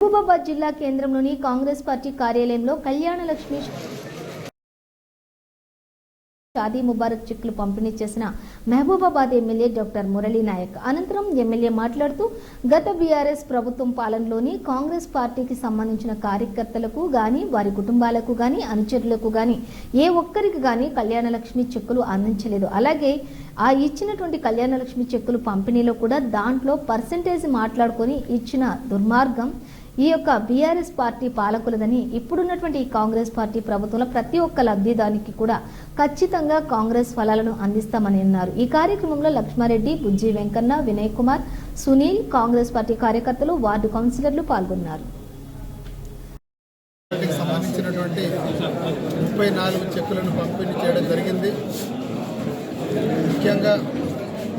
మహబూబాబాద్ జిల్లా కేంద్రంలోని కాంగ్రెస్ పార్టీ కార్యాలయంలో కళ్యాణలక్ష్మి షాదీ ముబారక్ చెక్కులు పంపిణీ చేసిన మహబూబాబాద్ ఎమ్మెల్యే డాక్టర్ మురళీ నాయక్ అనంతరం ఎమ్మెల్యే మాట్లాడుతూ గత బీఆర్ఎస్ ప్రభుత్వం పాలనలోని కాంగ్రెస్ పార్టీకి సంబంధించిన కార్యకర్తలకు గాని వారి కుటుంబాలకు గాని అనుచరులకు గాని ఏ ఒక్కరికి గాని కళ్యాణలక్ష్మి చెక్కులు అందించలేదు. అలాగే ఆ ఇచ్చినటువంటి కళ్యాణలక్ష్మి చెక్కులు పంపిణీలో కూడా దాంట్లో పర్సంటేజ్ మాట్లాడుకొని ఇచ్చిన దుర్మార్గం ఈ యొక్క బీఆర్ఎస్ పార్టీ పాలకులదని ఇప్పుడున్నటువంటి ఈ కాంగ్రెస్ పార్టీ ప్రభుత్వంలో ప్రతి ఒక్క లబ్ధిదానికి కూడా ఖచ్చితంగా కాంగ్రెస్ ఫలాలను అందిస్తామని అన్నారు. ఈ కార్యక్రమంలో లక్ష్మారెడ్డి బుజ్జి వెంకన్న వినయ్ కుమార్ సునీల్ కాంగ్రెస్ పార్టీ కార్యకర్తలు వార్డు కౌన్సిలర్లు పాల్గొన్నారు. సంబంధించినటువంటి ముప్పై నాలుగు చెక్కులను పంపిణీ చేయడం జరిగింది. ముఖ్యంగా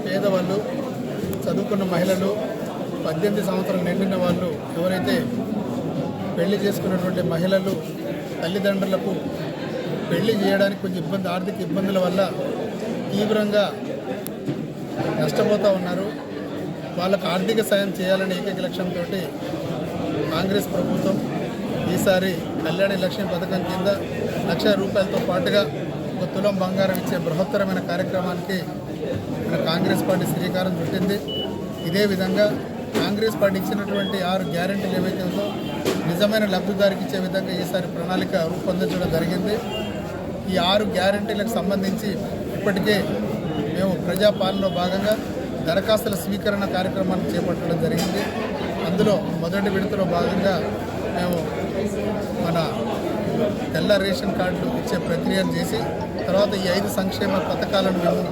పేదవాళ్ళు చదువుకున్న మహిళలు పద్దెనిమిది సంవత్సరాలు నిండిన వాళ్ళు ఎవరైతే పెళ్ళి చేసుకున్నటువంటి మహిళలు తల్లిదండ్రులకు పెళ్ళి చేయడానికి కొంచెం ఇబ్బంది ఆర్థిక ఇబ్బందుల వల్ల తీవ్రంగా నష్టపోతూ ఉన్నారు. వాళ్ళకు ఆర్థిక సాయం చేయాలనే ఏకైక లక్ష్యంతో కాంగ్రెస్ ప్రభుత్వం ఈసారి కళ్యాణ లక్ష్మి పథకం కింద లక్ష రూపాయలతో పాటుగా ఒక తులం బంగారం ఇచ్చే బృహత్తరమైన కార్యక్రమానికి మన కాంగ్రెస్ పార్టీ శ్రీకారం చుట్టింది. ఇదే విధంగా కాంగ్రెస్ పార్టీ ఇచ్చినటువంటి ఆరు గ్యారంటీలు ఏవైతే ఉందో నిజమైన లబ్ధిదారికి ఇచ్చే విధంగా ఈసారి ప్రణాళిక రూపొందించడం జరిగింది. ఈ ఆరు గ్యారెంటీలకు సంబంధించి ఇప్పటికే మేము ప్రజాపాలనలో భాగంగా దరఖాస్తుల స్వీకరణ కార్యక్రమాన్ని చేపట్టడం జరిగింది. అందులో మొదటి విడతలో భాగంగా మేము మన తెల్ల రేషన్ కార్డులు ఇచ్చే ప్రక్రియను చేసి తర్వాత ఈ ఐదు సంక్షేమ పథకాలను మేము